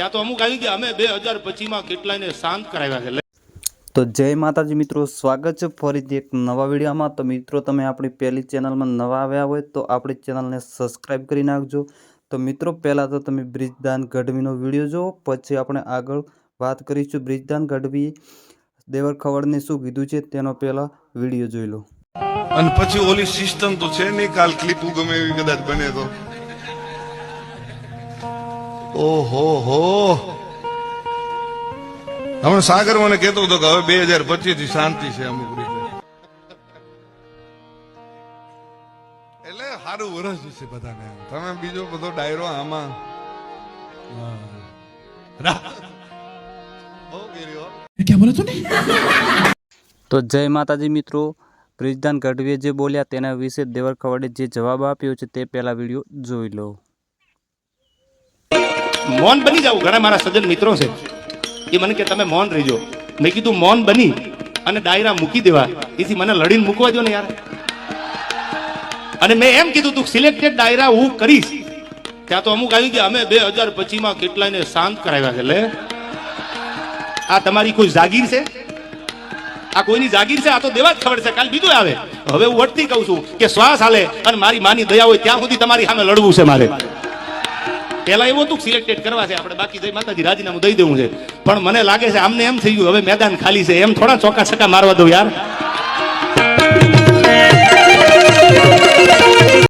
ત્યાં તો અમુક આવી ગયા. અમે બે હજાર પચીમાં કેટલાયને શાંત કરાવ્યા છે. તો જય માતાજી મિત્રો સ્વાગત છે ફરીથી એક નવા વિડીયોમાં. તો મિત્રો તમે આપણી પહેલી ચેનલમાં નવા આવ્યા હોય તો આપણી ચેનલને સબસ્ક્રાઈબ કરી નાખજો. તો મિત્રો પહેલાં તો તમે બ્રિજદાન ગઢવીનો વીડિયો જુઓ. પછી આપણે આગળ વાત કરીશું બ્રિજદાન ગઢવી દેવર ખવડને શું કીધું છે તેનો પહેલાં વીડિયો જોઈ લો. અને પછી ઓલી સિસ્ટમ તો છે નહીં કાલ ક્લિપ ગમે એવી કદાચ બને તો. ઓહો હો. હમણાં સાગર મને કહેતો હતો કે હવે બે હજાર પચીસથી શાંતિ છે અમુક રીતે. એટલે સારું વરસ છે બધાને તમે બીજો બધો ડાયરો આમાં. તો જય માતાજી મિત્રો. બ્રિજદાન ગઢવીએ જે બોલ્યા તેના વિશે દેવર ખવડે જે જવાબ આપ્યો છે તે પહેલા વીડિયો જોઈ લો. મૌન બની જાવ ઘણા મારા સજ્જન મિત્રો છે. એ મને કે, તમે મૌન રહીજો. મેં કીધું, મૌન બની અને ડાયરા મૂકી દેવા. એથી મને લડીને મૂકવા દો ને યાર. અને મેં એમ કીધું તું, સિલેક્ટેડ ડાયરા હું કરીશ. ત્યાં તો અમુક આવી ગયા અમે બે હજાર પચીમાં કેટલાયને શાંત કરાવ્યા છે. એટલે આ તમારી કોઈ જાગીર છે? આ કોઈની જાગીર છે? આ તો દેવા જ ખબર છે. કાલ બીજું આવે. હવે હું વટથી કહું છું કે શ્વાસ હાલે અને મારી માની દયા હોય ત્યાં સુધી તમારી સામે લડવું છે મારે. પેલા એવું હતું સિલેક્ટેડ કરવા છે, આપણે બાકી જઈ માતાજી રાજીનામું દઈ દેવું છે. પણ મને લાગે છે, આમને એમ થઈ ગયું, હવે મેદાન ખાલી છે, એમ થોડા ચોકા છક્કા મારવા દઉં યાર.